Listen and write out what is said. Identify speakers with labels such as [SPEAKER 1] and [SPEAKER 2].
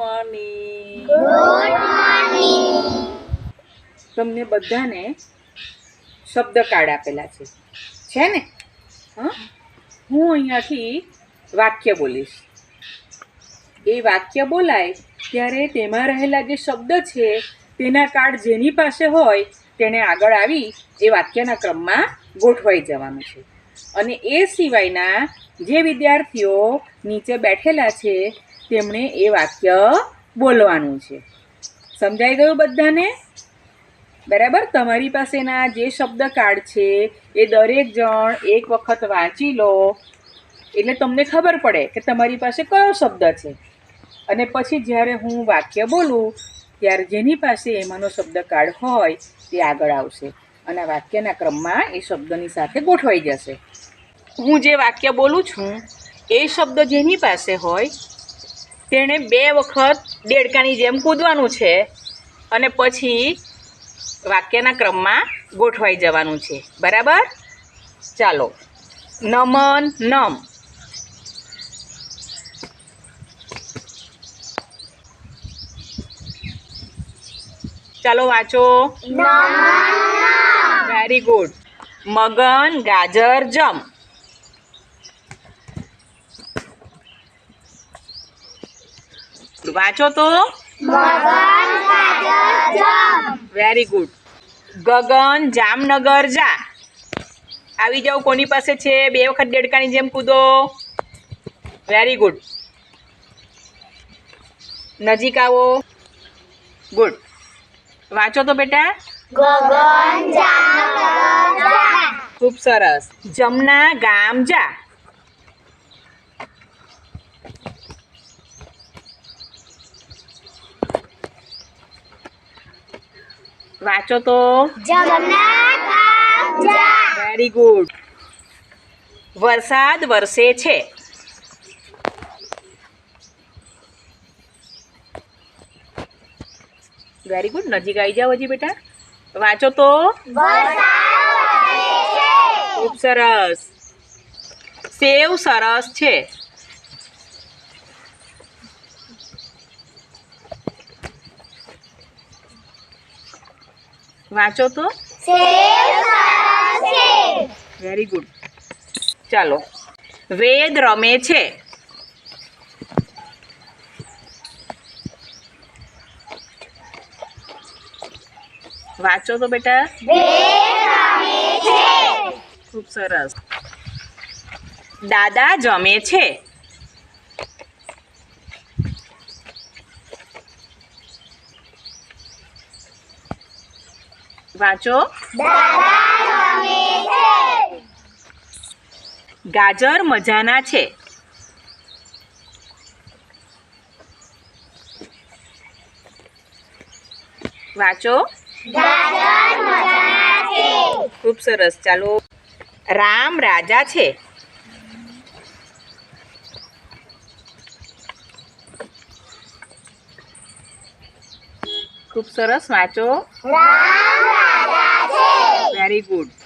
[SPEAKER 1] Morning તમને બધાને શબ્દ કાર્ડ આપેલા છે. છે ને? હા? હું અહીંયાથી વાક્ય બોલીશ. એ વાક્ય બોલાય ત્યારે તેમાં રહેલા જે શબ્દ છે તેના કાર્ડ જેની પાસે હોય તેણે આગળ આવી એ વાક્યના ક્રમમાં ગોઠવાઈ જવાનું છે. અને એ સિવાયના જે વિદ્યાર્થીઓ નીચે બેઠેલા છે તેમણે એ વાક્ય બોલવાનું છે. સમજાઈ ગયું બધાને? બરાબર? તમારી પાસેના જે શબ્દ કાર્ડ છે, એ દરેક જણ એક વખત વાંચી લો. એટલે તમને ખબર પડે કે તમારી પાસે કયો શબ્દ છે. અને પછી જ્યારે હું વાક્ય બોલું, ત્યારે જેની પાસે એમાંનો શબ્દ કાર્ડ હોય, તે આગળ આવશે. અને વાક્યના ક્રમમાં એ શબ્દની સાથે ગોઠવાઈ જશે. હું જે વાક્ય બોલું છું, એ શબ્દ જેની પાસે હોય તેણે બે વખત દેડકાની જેમ કૂદવાનું છે અને પછી વાક્યના ક્રમમાં ગોઠવાઈ જવાનું છે. બરાબર? ચાલો. નમન નમ. ચાલો વાંચો. વેરી ગુડ મગન ગાજર જમ. વાંચો તો? વેરી ગુડ ગગન જામનગર જા. આવી જાઓ કોની પાસે છે? બે વખત દેડકાની જેમ કૂદો. વેરી ગુડ નજીક આવો. ગુડ વાંચો તો બેટા. ખૂબ સરસ. જમના ગામ જા. વાંચો તો વેરી ગુડ વરસાદ વરસે છે વેરી ગુડ નજીક આવી જાઓ હજી બેટા વાંચો તો ખૂબ સરસ સેવ સરસ છે વાંચો તો? વેરી ગુડ ચાલો. વેદ રમે છે. વાંચો તો બેટા. ખૂબ સરસ. દાદા જમે છે. વાંચો. ગાજર મજાના છે. વાંચો. ખૂબ સરસ. ચાલો. રામ રાજા છે. ખૂબ સરસ. વાંચો. Very good